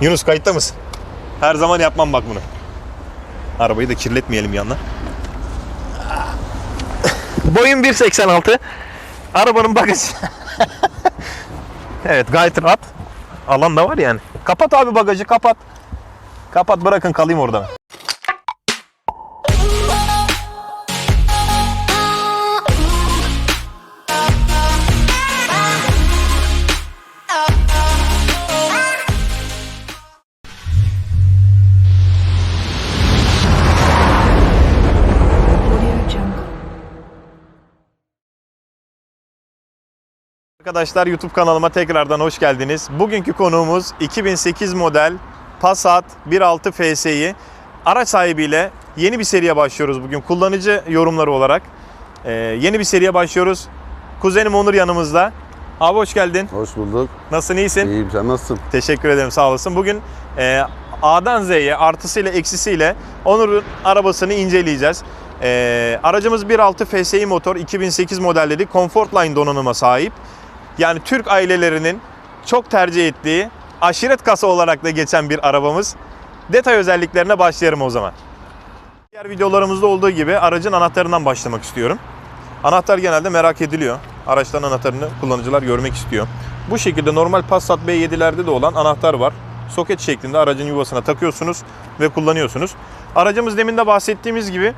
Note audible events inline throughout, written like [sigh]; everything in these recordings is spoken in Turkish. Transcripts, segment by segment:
Yunus kayıtta mısın? Her zaman yapmam bak bunu. Arabayı da kirletmeyelim yanına. Boyum 1.86. Arabanın bagajı. evet gayet rahat. Alan da var yani. Kapat abi bagajı kapat. Kapat bırakın kalayım orada. Arkadaşlar YouTube kanalıma tekrardan hoş geldiniz. Bugünkü konuğumuz 2008 model Passat 1.6 FS'yi araç sahibiyle yeni bir seriye başlıyoruz bugün. Kullanıcı yorumları olarak Ee, yeni bir seriye başlıyoruz. Kuzenim Onur yanımızda. Abi hoş geldin. Hoş bulduk. Nasılsın iyisin? İyiyim sen nasılsın? Teşekkür ederim sağ olasın. Bugün e, A'dan Z'ye artısıyla eksisiyle Onur'un arabasını inceleyeceğiz. E, aracımız 1.6 FSI motor 2008 modelleri Comfortline donanıma sahip. Yani Türk ailelerinin çok tercih ettiği aşiret kasa olarak da geçen bir arabamız. Detay özelliklerine başlayalım o zaman. Diğer videolarımızda olduğu gibi aracın anahtarından başlamak istiyorum. Anahtar genelde merak ediliyor. Araçtan anahtarını kullanıcılar görmek istiyor. Bu şekilde normal Passat B7'lerde de olan anahtar var. Soket şeklinde aracın yuvasına takıyorsunuz ve kullanıyorsunuz. Aracımız demin de bahsettiğimiz gibi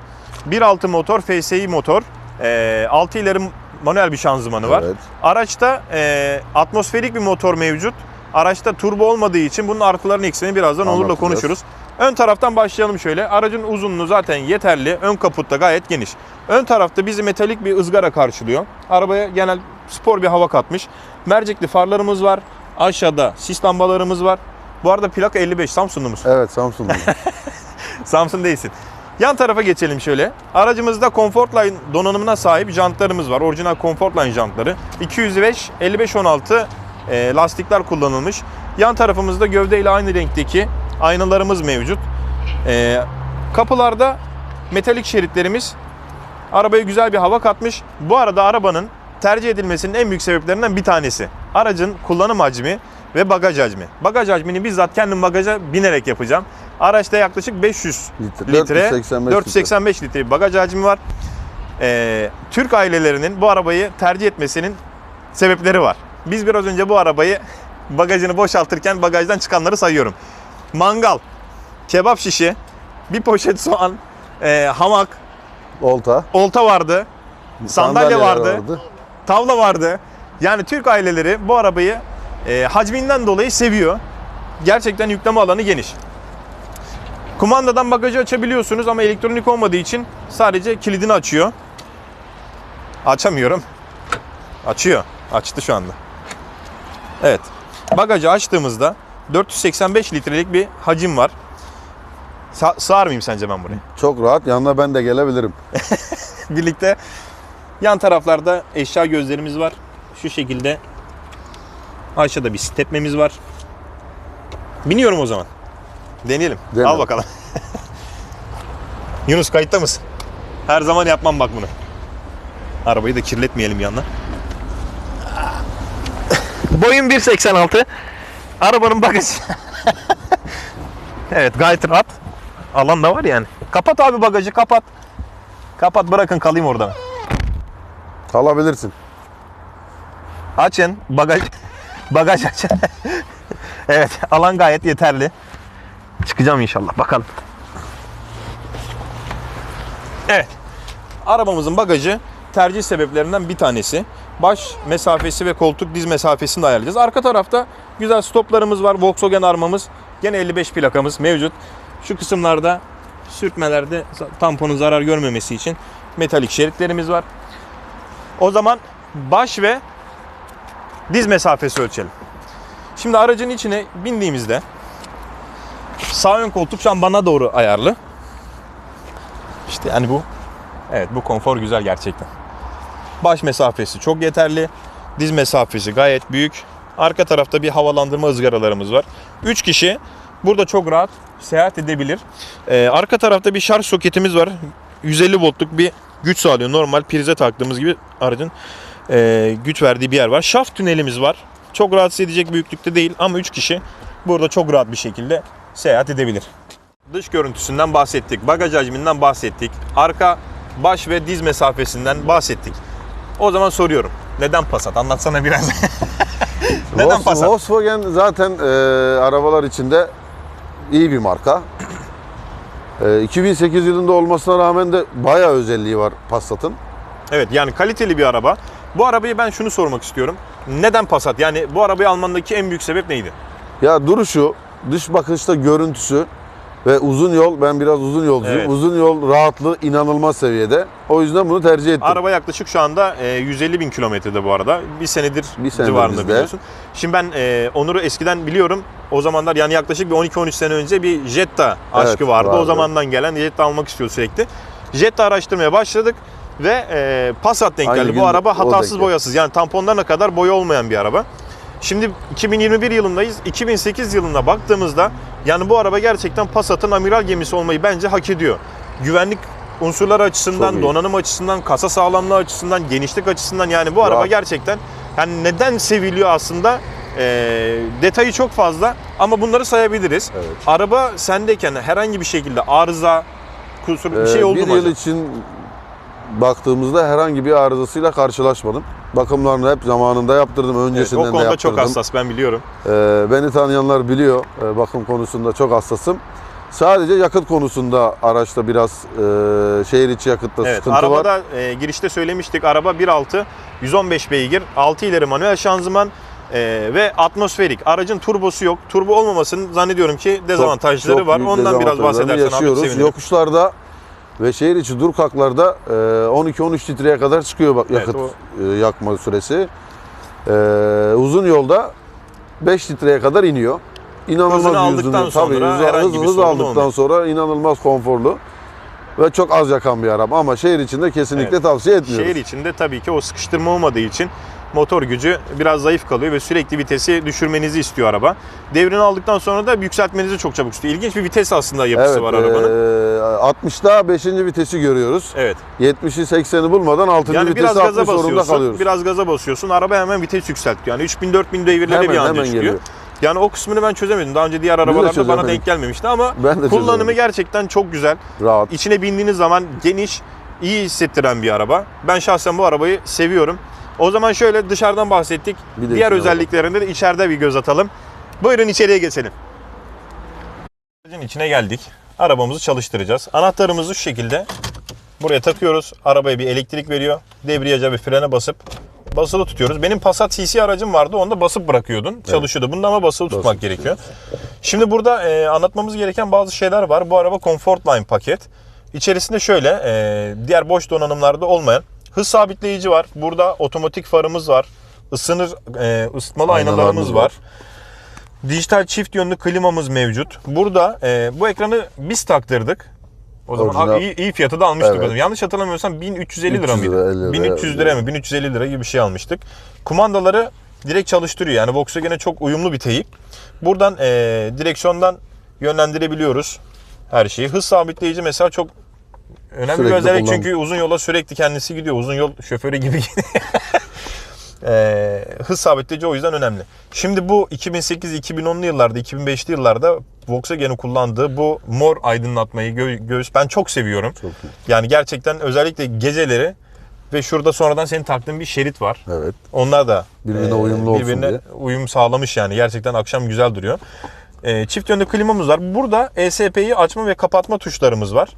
1.6 motor, FSI motor. Ee, 6 ileri manuel bir şanzımanı var. Evet. Araçta e, atmosferik bir motor mevcut. Araçta turbo olmadığı için bunun artılarını eksilerini birazdan Onur'la konuşuruz. Ön taraftan başlayalım şöyle. Aracın uzunluğu zaten yeterli. Ön kaputta gayet geniş. Ön tarafta bizi metalik bir ızgara karşılıyor. Arabaya genel spor bir hava katmış. Mercekli farlarımız var. Aşağıda sis lambalarımız var. Bu arada plaka 55 Samsunlu musun? Evet Samsun'da. [laughs] Samsun değilsin. Yan tarafa geçelim şöyle. Aracımızda Comfortline donanımına sahip jantlarımız var. Orijinal Comfortline jantları. 205 55 16 e, lastikler kullanılmış. Yan tarafımızda gövdeyle aynı renkteki aynalarımız mevcut. E, kapılarda metalik şeritlerimiz arabaya güzel bir hava katmış. Bu arada arabanın tercih edilmesinin en büyük sebeplerinden bir tanesi. Aracın kullanım hacmi ve bagaj hacmi. Bagaj hacmini bizzat kendim bagaja binerek yapacağım. Araçta yaklaşık 500 Litre, litre, 485 485 litre bir bagaj hacmi var. Ee, Türk ailelerinin bu arabayı tercih etmesinin sebepleri var. Biz biraz önce bu arabayı [laughs] bagajını boşaltırken bagajdan çıkanları sayıyorum. Mangal, kebap şişi, bir poşet soğan, e, hamak, Olta. olta vardı, sandalye sandalyeler vardı, tavla vardı. Yani Türk aileleri bu arabayı e, hacminden dolayı seviyor. Gerçekten yükleme alanı geniş. Kumandadan bagajı açabiliyorsunuz ama elektronik olmadığı için sadece kilidini açıyor. Açamıyorum. Açıyor. Açtı şu anda. Evet. Bagajı açtığımızda 485 litrelik bir hacim var. Sa- sığar mıyım sence ben buraya? Çok rahat. Yanına ben de gelebilirim. [laughs] birlikte yan taraflarda eşya gözlerimiz var. Şu şekilde aşağıda bir stepmemiz var. Biniyorum o zaman. Deneyelim. Dene. Al bakalım. Yunus kayıtta mısın? Her zaman yapmam bak bunu. Arabayı da kirletmeyelim yanına. Boyum 1.86. Arabanın bagajı. evet gayet rahat. Alan da var yani. Kapat abi bagajı kapat. Kapat bırakın kalayım orada. Kalabilirsin. Açın bagaj bagaj açın. [laughs] evet alan gayet yeterli. Çıkacağım inşallah bakalım. Evet. Arabamızın bagajı tercih sebeplerinden bir tanesi. Baş mesafesi ve koltuk diz mesafesini de ayarlayacağız. Arka tarafta güzel stoplarımız var. Volkswagen armamız. Gene 55 plakamız mevcut. Şu kısımlarda sürtmelerde tamponun zarar görmemesi için metalik şeritlerimiz var. O zaman baş ve diz mesafesi ölçelim. Şimdi aracın içine bindiğimizde sağ ön koltuk şu an bana doğru ayarlı. İşte yani bu evet bu konfor güzel gerçekten. Baş mesafesi çok yeterli. Diz mesafesi gayet büyük. Arka tarafta bir havalandırma ızgaralarımız var. 3 kişi burada çok rahat seyahat edebilir. Ee, arka tarafta bir şarj soketimiz var. 150 voltluk bir güç sağlıyor. Normal prize taktığımız gibi aracın e, güç verdiği bir yer var. Şaft tünelimiz var. Çok rahatsız edecek büyüklükte değil ama 3 kişi burada çok rahat bir şekilde seyahat edebilir. Dış görüntüsünden bahsettik, bagaj hacminden bahsettik, arka baş ve diz mesafesinden bahsettik. O zaman soruyorum. Neden Passat? Anlatsana biraz. [laughs] Neden Passat? Volkswagen zaten e, arabalar içinde iyi bir marka. E, 2008 yılında olmasına rağmen de bayağı özelliği var Passat'ın. Evet yani kaliteli bir araba. Bu arabayı ben şunu sormak istiyorum. Neden Passat? Yani bu arabayı almandaki en büyük sebep neydi? Ya duruşu, dış bakışta görüntüsü ve uzun yol, ben biraz uzun yolcuyum. Evet. Uzun yol rahatlığı inanılmaz seviyede. O yüzden bunu tercih ettim. Araba yaklaşık şu anda e, 150 bin kilometrede bu arada. Bir senedir, Bir senedir civarında bizde. biliyorsun. Şimdi ben e, Onur'u eskiden biliyorum. O zamanlar yani yaklaşık bir 12-13 sene önce bir Jetta aşkı Evet, vardı. O vardı. zamandan gelen Jetta almak istiyor sürekli. Jetta araştırmaya başladık ve e, Passat denk Aynı geldi. gün Bu araba o hatasız denk geldi. boyasız. Yani tamponlarına kadar boya olmayan bir araba. Şimdi 2021 yılındayız. 2008 yılına baktığımızda yani bu araba gerçekten Passat'ın amiral gemisi olmayı bence hak ediyor. Güvenlik unsurları açısından, Çok iyi. donanım açısından, kasa sağlamlığı açısından, genişlik açısından yani bu araba Rahat. gerçekten yani neden seviliyor aslında? Ee, detayı çok fazla ama bunları sayabiliriz. Evet. Araba sendeyken herhangi bir şekilde arıza, kusur bir şey Ee, oldu bir mu? yıl acaba? için baktığımızda herhangi bir arızasıyla karşılaşmadım. Bakımlarını hep zamanında yaptırdım. Evet, Öncesinden o de konuda yaptırdım. çok hassas ben biliyorum. Ee, beni tanıyanlar biliyor. Ee, bakım konusunda çok hassasım. Sadece yakıt konusunda araçta biraz e, şehir içi yakıtta Evet, sıkıntı var. arabada e, girişte söylemiştik. Araba 1.6 115 beygir, 6 ileri manuel şanzıman e, ve atmosferik. Aracın turbosu yok. Turbo olmamasının zannediyorum ki dezavantajları Çok var. büyük Ondan biraz bahsedersen abi yaşıyoruz. sevinirim. Yokuşlarda ve şehir içi durkaklarda e, 12-13 litreye kadar çıkıyor bak Evet, yakıt o- e, yakma süresi. E, uzun yolda 5 litreye kadar iniyor. İnanılmaz Hızını aldıktan hızını- tabii, sonra hız, hız, hız aldıktan olmuyor. sonra inanılmaz konforlu ve çok az yakan bir araba ama şehir içinde kesinlikle Evet. tavsiye etmiyoruz. Şehir içinde tabii ki o sıkıştırma olmadığı için motor gücü biraz zayıf kalıyor ve sürekli vitesi düşürmenizi istiyor araba. Devrini aldıktan sonra da yükseltmenizi çok çabuk istiyor. İlginç bir vites aslında yapısı Evet, var arabanın. e, 60'da 5. vitesi görüyoruz. Evet. 70'i 80'i bulmadan 6. Yani biraz vitesi gaza atma zorunda basıyorsun. kalıyoruz. Biraz gaza basıyorsun. Araba hemen vites yükseltiyor. Yani 3000-4000 devirlere Hemen, bir anda hemen çıkıyor. geliyor. Yani o kısmını ben çözemedim. Daha önce diğer arabalarda bana denk gelmemişti ama kullanımı çözemedim. gerçekten çok güzel. Rahat. İçine bindiğiniz zaman geniş, iyi hissettiren bir araba. Ben şahsen bu arabayı seviyorum. O zaman şöyle dışarıdan bahsettik. Bir de Diğer içine özelliklerinde de içeride bir göz atalım. Buyurun içeriye geçelim. Aracın içine geldik. Arabamızı çalıştıracağız. Anahtarımızı şu şekilde buraya takıyoruz. Arabaya bir elektrik veriyor. Debriyaja bir frene basıp basılı tutuyoruz. Benim Passat CC aracım vardı. Onda basıp bırakıyordun. Çalışıyordu. Bunda ama basılı tutmak gerekiyor. Şimdi burada e, anlatmamız gereken bazı şeyler var. Bu araba Comfortline paket. İçerisinde şöyle e, diğer boş donanımlarda olmayan hız sabitleyici var. Burada otomatik farımız var. Isınır e, ısıtmalı Aynalarımız aynalarımız var. var. Dijital çift yönlü klimamız mevcut. Burada e, bu ekranı biz taktırdık. O zaman Orijinal. iyi, iyi fiyatı da almıştık. Evet. Yanlış hatırlamıyorsam 1350 lira 300 mıydı? lira, 50 lira, 1300 lira mı? 1350 lira gibi bir şey almıştık. Kumandaları direkt çalıştırıyor. Yani Volkswagen'e çok uyumlu bir teyip. Buradan e, direksiyondan yönlendirebiliyoruz her şeyi. Hız sabitleyici mesela çok önemli bir Sürekli özellik kullan- çünkü uzun yola sürekli kendisi gidiyor. Uzun yol şoförü gibi [laughs] Ee, hız sabitleyici o yüzden önemli. Şimdi bu 2008-2010'lu yıllarda, 2005'li yıllarda Volkswagen'in kullandığı bu mor aydınlatmayı gö- göğüs ben çok seviyorum. Çok iyi. Yani gerçekten özellikle geceleri ve şurada sonradan senin taktığın bir şerit var. Evet. Onlar da Birbirine e, uyumlu olsun birbirine diye. uyum sağlamış yani. Gerçekten akşam güzel duruyor. E, çift yönlü klimamız var. Burada ESP'yi açma ve kapatma tuşlarımız var.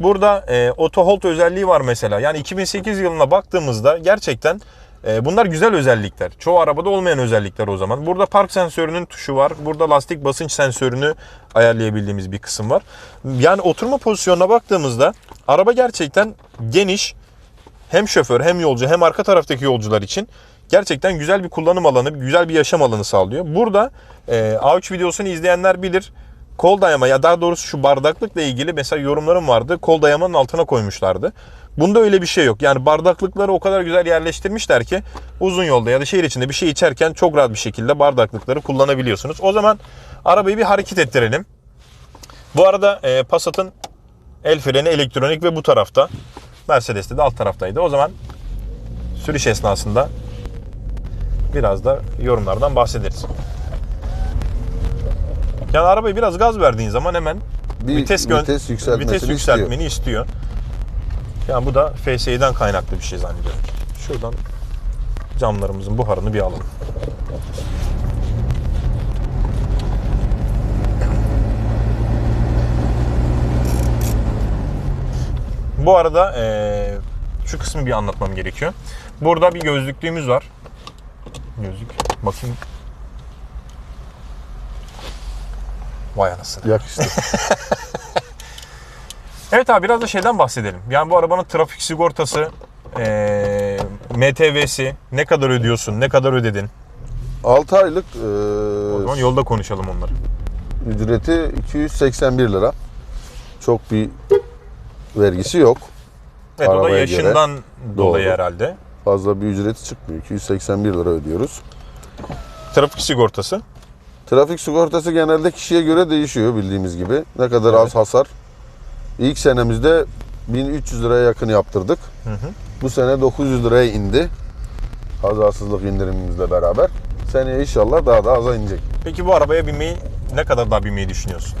Burada e, auto hold özelliği var mesela. Yani 2008 yılına baktığımızda gerçekten e, bunlar güzel özellikler. Çoğu arabada olmayan özellikler o zaman. Burada park sensörünün tuşu var. Burada lastik basınç sensörünü ayarlayabildiğimiz bir kısım var. Yani oturma pozisyonuna baktığımızda araba gerçekten geniş, hem şoför hem yolcu hem arka taraftaki yolcular için gerçekten güzel bir kullanım alanı, güzel bir yaşam alanı sağlıyor. Burada e, A3 videosunu izleyenler bilir. Kol dayama ya daha doğrusu şu bardaklıkla ilgili mesela yorumlarım vardı. Kol dayamanın altına koymuşlardı. Bunda öyle bir şey yok. Yani bardaklıkları o kadar güzel yerleştirmişler ki uzun yolda ya da şehir içinde bir şey içerken çok rahat bir şekilde bardaklıkları kullanabiliyorsunuz. O zaman arabayı bir hareket ettirelim. Bu arada e, Passat'ın el freni elektronik ve bu tarafta. Mercedes'te de alt taraftaydı. O zaman sürüş esnasında biraz da yorumlardan bahsederiz. Yani arabayı biraz gaz verdiğin zaman hemen Bir vites, vites vites istiyor. yükseltmeni istiyor. Yani bu da FSI'den kaynaklı bir şey zannediyorum. Şuradan camlarımızın buharını bir alalım. Bu arada eee, şu kısmı bir anlatmam gerekiyor. Burada bir gözlüklüğümüz var. Gözlük. Bakayım. Vay anasını. Yakıştı. [laughs] Evet abi biraz da şeyden bahsedelim. Yani bu arabanın trafik sigortası, eee MTV'si, ne kadar ödüyorsun, ne kadar ödedin? 6 aylık O zaman e, yolda konuşalım onları. ücreti 281 lira. Çok bir vergisi yok. Evet o da Arabaya yaşından dolayı Doğru. herhalde. Fazla bir ücreti çıkmıyor. 281 lira ödüyoruz. Trafik sigortası. Trafik sigortası genelde kişiye göre değişiyor bildiğimiz gibi. Ne kadar az hasar. İlk senemizde 1300 liraya yakın yaptırdık. Hı hı. Bu sene 900 liraya indi. Kazasızlık indirimimizle beraber. Seneye inşallah daha da aza inecek. Peki bu arabaya binmeyi ne kadar daha binmeyi düşünüyorsun?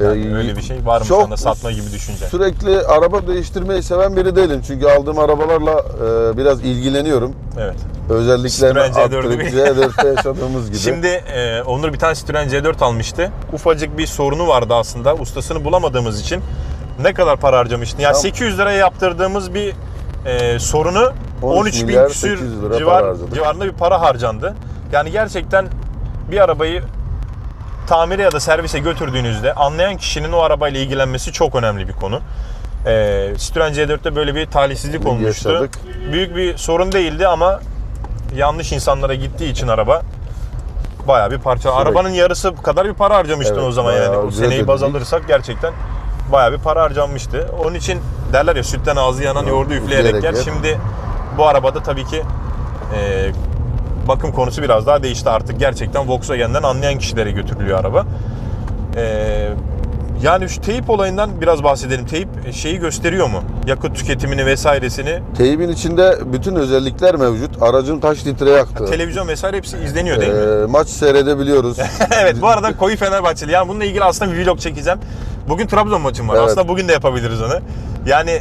Ee, Yani öyle bir şey var mı çok sana satma gibi düşünce? Sürekli araba değiştirmeyi seven biri değilim. Çünkü aldığım arabalarla e, biraz ilgileniyorum. Evet. Özelliklerini Citroen C4'ü arttırıp bir- C4'te yaşadığımız gibi. Şimdi e, Onur bir tane Citroen C4 almıştı. Ufacık bir sorunu vardı aslında. Ustasını bulamadığımız için. Ne kadar para harcamıştın? Yani Tam- 800 liraya yaptırdığımız bir e, sorunu 13 13 bin küsür 800 lira civar, civarında bir para harcandı. Yani gerçekten bir arabayı tamire ya da servise götürdüğünüzde anlayan kişinin o arabayla ilgilenmesi çok önemli bir konu. Ee, Citroen C4'te böyle bir talihsizlik olmuştu. Yaşadık. Büyük bir sorun değildi ama yanlış insanlara gittiği için araba bayağı bir parça. Sürekli. Arabanın yarısı kadar bir para harcamıştın Evet, o zaman yani. O seneyi baz alırsak gerçekten bayağı bir para harcanmıştı. Onun için derler ya sütten ağzı yanan yoğurdu üfleyerek üfleyerek yer. yer. Şimdi bu arabada tabii ki e, bakım konusu biraz daha değişti artık. Gerçekten Volkswagen'den anlayan kişilere götürülüyor araba. E, yani şu teyip olayından biraz bahsedelim. Teyip şeyi gösteriyor mu? Yakıt tüketimini vesairesini. Teybin içinde bütün özellikler mevcut. Aracın kaç litre yaktığı. [laughs] Televizyon vesaire hepsi izleniyor değil mi? Ee, maç seyredebiliyoruz. [laughs] evet bu arada koyu Fenerbahçeli. Yani bununla ilgili aslında bir vlog çekeceğim. Bugün Trabzon maçım var. Evet. Aslında bugün de yapabiliriz onu. Yani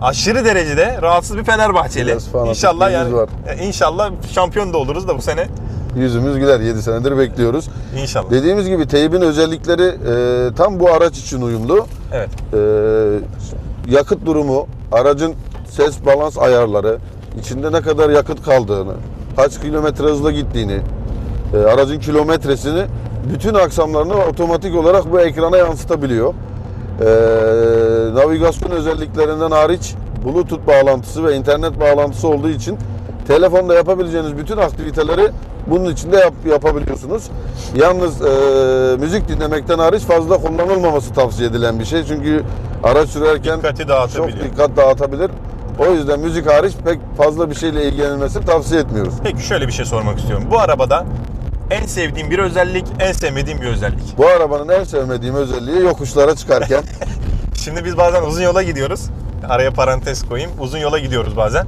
aşırı derecede rahatsız bir Fenerbahçeli. İnşallah yani var. e, inşallah şampiyon da oluruz da bu sene. Yüzümüz güler. 7 senedir bekliyoruz. İnşallah. Dediğimiz gibi teybin özellikleri e, tam bu araç için uyumlu. Evet. E, yakıt durumu, aracın ses balans ayarları, içinde ne kadar yakıt kaldığını, kaç kilometre hızla gittiğini, e, aracın kilometresini bütün aksamlarını otomatik olarak bu ekrana yansıtabiliyor. E, navigasyon özelliklerinden hariç Bluetooth bağlantısı ve internet bağlantısı olduğu için telefonda yapabileceğiniz bütün aktiviteleri bunun içinde yap- yapabiliyorsunuz. Yalnız e, müzik dinlemekten hariç fazla kullanılmaması tavsiye edilen bir şey. Çünkü araç sürerken Dikkati dağıtabiliyor. çok dikkat dağıtabilir. O yüzden müzik hariç pek fazla bir şeyle ilgilenilmesini tavsiye etmiyoruz. Peki şöyle bir şey sormak istiyorum. Bu arabada en sevdiğim bir özellik, en sevmediğim bir özellik. Bu arabanın en sevmediğim özelliği yokuşlara çıkarken [laughs] Şimdi biz bazen uzun yola gidiyoruz. Araya parantez koyayım. Uzun yola gidiyoruz bazen.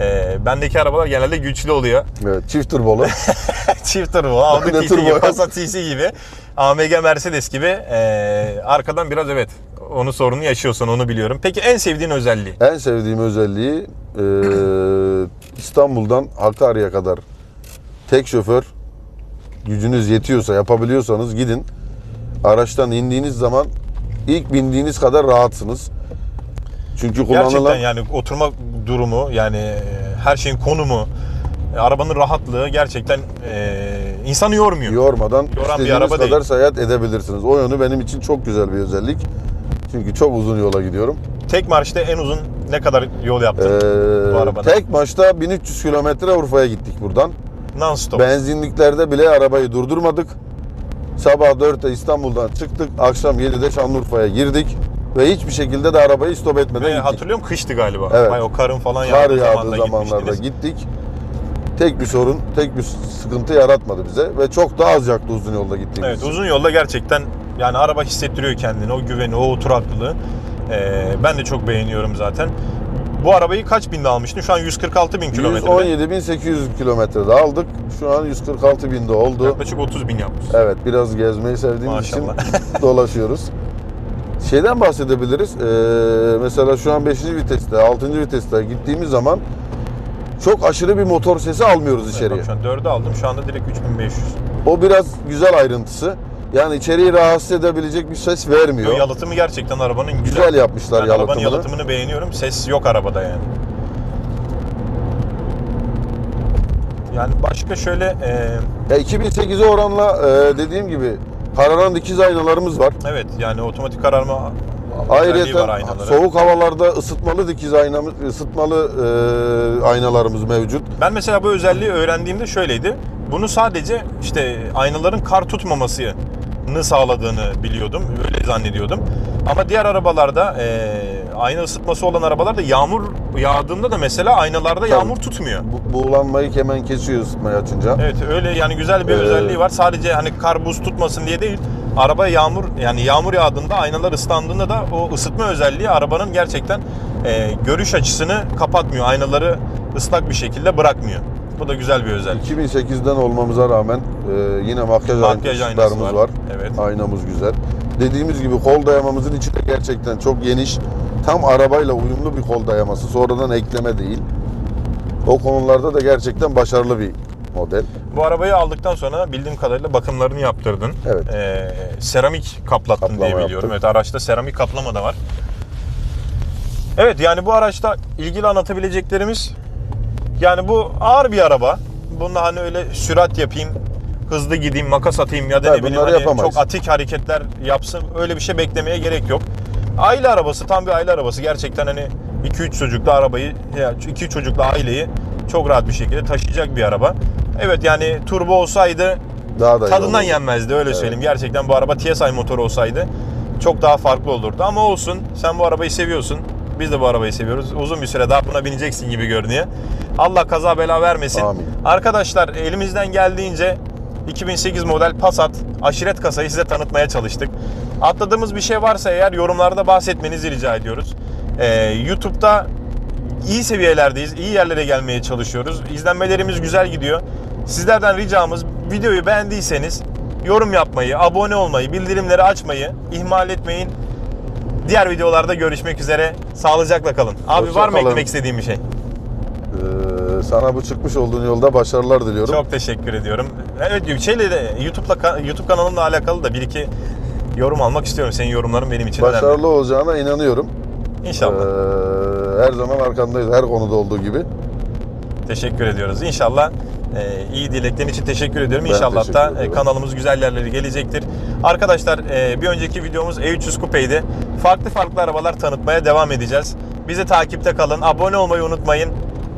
Ee, bendeki arabalar genelde güçlü oluyor. evet, çift turbolu [laughs] Çift turbo, Audi TC turbo gibi? Passat TC gibi, AMG Mercedes gibi ee, arkadan biraz evet onu sorunu yaşıyorsun onu biliyorum. Peki en sevdiğin özelliği? En sevdiğim özelliği e, İstanbul'dan Hakkari'ye kadar tek şoför gücünüz yetiyorsa yapabiliyorsanız gidin. Araçtan indiğiniz zaman ilk bindiğiniz kadar rahatsınız. Çünkü kullanılan Gerçekten yani oturma durumu yani e, her şeyin konumu, e, arabanın rahatlığı gerçekten e, insanı yormuyor. yormadan bir istediğiniz araba kadar değil. seyahat edebilirsiniz. O yönü benim için çok güzel bir özellik. Çünkü çok uzun yola gidiyorum. Tek marşta en uzun ne kadar yol yaptın? Ee, Bu arabada. tek maçta 1300 kilometre Urfa'ya gittik buradan. Non stop. Benzinliklerde bile arabayı durdurmadık. Sabah 4'te İstanbul'dan çıktık. Akşam 7'de Şanlıurfa'ya girdik. Ve hiçbir şekilde de arabayı stop etmeden Ve gittik. hatırlıyorum kıştı galiba. Evet. Vay, o karın falan Kar yağdığı yağdığı zamanlarda gittik. Tek bir sorun, tek bir sıkıntı yaratmadı bize. Ve çok daha az yaktı uzun yolda gittiğimiz Evet için. uzun yolda gerçekten yani araba hissettiriyor kendini o güveni o oturaklılığı. Ee, ben de çok beğeniyorum zaten. Bu arabayı kaç binde almıştın? Şu an 146 bin kilometrede. 117.800 kilometrede aldık. Şu an 146 binde oldu. Yaklaşık 30 bin yapmış. Evet biraz gezmeyi sevdiğimiz için Maşallah. [laughs] dolaşıyoruz. Şeyden bahsedebiliriz. Ee, mesela şu an 5. viteste, 6. viteste gittiğimiz zaman çok aşırı bir motor sesi almıyoruz içeriye. Evet, bak şu an 4'ü aldım. Şu anda direkt 3500. O biraz güzel ayrıntısı. Yani içeriği rahatsız edebilecek bir ses vermiyor. Yo, yalıtımı gerçekten arabanın güzel. Güzel yapmışlar ben arabanın yalıtımını. yalıtımını beğeniyorum. Ses yok arabada yani. Yani başka şöyle e, Ya 2008'e oranla e, dediğim gibi kararan dikiz aynalarımız var. evet yani otomatik kararma Ayrıca soğuk havalarda ısıtmalı dikiz aynamız, ısıtmalı e, aynalarımız mevcut. Ben mesela bu özelliği öğrendiğimde şöyleydi. Bunu sadece işte aynaların kar tutmamasını sağladığını biliyordum. Öyle zannediyordum. Ama diğer arabalarda e, ayna ısıtması olan arabalarda yağmur yağdığında da mesela aynalarda yağmur tutmuyor. Bu, buğulanmayı hemen kesiyor ısıtmayı açınca. Evet öyle yani güzel bir Ee, özelliği var. Sadece hani kar buz tutmasın diye değil. Araba yağmur yani yağmur yağdığında aynalar ıslandığında da o ısıtma özelliği arabanın gerçekten e, görüş açısını kapatmıyor. Aynaları ıslak bir şekilde bırakmıyor. Bu da güzel bir özellik. 2008'den olmamıza rağmen e, yine makyaj, Makyaj ışıklarımız var. var. Evet. Aynamız güzel. Dediğimiz gibi kol dayamamızın içi de gerçekten çok geniş. Tam arabayla uyumlu bir kol dayaması. Sonradan ekleme değil. O konularda da gerçekten başarılı bir model. Bu arabayı aldıktan sonra bildiğim kadarıyla bakımlarını yaptırdın. Evet. Ee, seramik kaplattın Kaplama diye biliyorum. yaptık. Evet araçta seramik kaplama da var. Evet yani bu araçta ilgili anlatabileceklerimiz yani bu ağır bir araba. Bunda hani öyle sürat yapayım, hızlı gideyim, makas atayım ya da ne bileyim hani yapamayız. çok atik hareketler yapsın. Öyle bir şey beklemeye gerek yok. Aile arabası, tam bir aile arabası. Gerçekten hani 2-3 çocuklu arabayı, 2 çocuklu aileyi çok rahat bir şekilde taşıyacak bir araba. Evet yani turbo olsaydı Daha da tadından yenmezdi öyle Evet. söyleyeyim. Gerçekten bu araba TSI motoru olsaydı çok daha farklı olurdu. Ama olsun sen bu arabayı seviyorsun. Biz de bu arabayı seviyoruz. Uzun bir süre daha buna bineceksin gibi görünüyor. Allah kaza bela vermesin. Amin. Arkadaşlar elimizden geldiğince 2008 model Passat aşiret kasayı size tanıtmaya çalıştık. Atladığımız bir şey varsa eğer yorumlarda bahsetmenizi rica ediyoruz. Ee, YouTube'da iyi seviyelerdeyiz. iyi yerlere gelmeye çalışıyoruz. İzlenmelerimiz güzel gidiyor. Sizlerden ricamız videoyu beğendiyseniz yorum yapmayı, abone olmayı, bildirimleri açmayı ihmal etmeyin. Diğer videolarda görüşmek üzere. Sağlıcakla kalın. Abi Hoşça var mı kalın. eklemek istediğim bir şey? Sana bu çıkmış olduğun yolda başarılar diliyorum. Çok teşekkür ediyorum. Evet şeyle de YouTube'la YouTube kanalımla alakalı da bir iki yorum almak istiyorum. Senin yorumların benim için önemli. Başarılı olacağına inanıyorum. İnşallah. Ee, her zaman arkandayız. Her konuda olduğu gibi. Teşekkür ediyoruz. İnşallah e, iyi dileklerin için teşekkür ediyorum. Ben İnşallah teşekkür da e, ediyorum. kanalımız güzel yerlere gelecektir. Arkadaşlar e, bir önceki videomuz E300 Coupe'ydi. Farklı farklı arabalar tanıtmaya devam edeceğiz. Bizi takipte kalın. Abone olmayı unutmayın.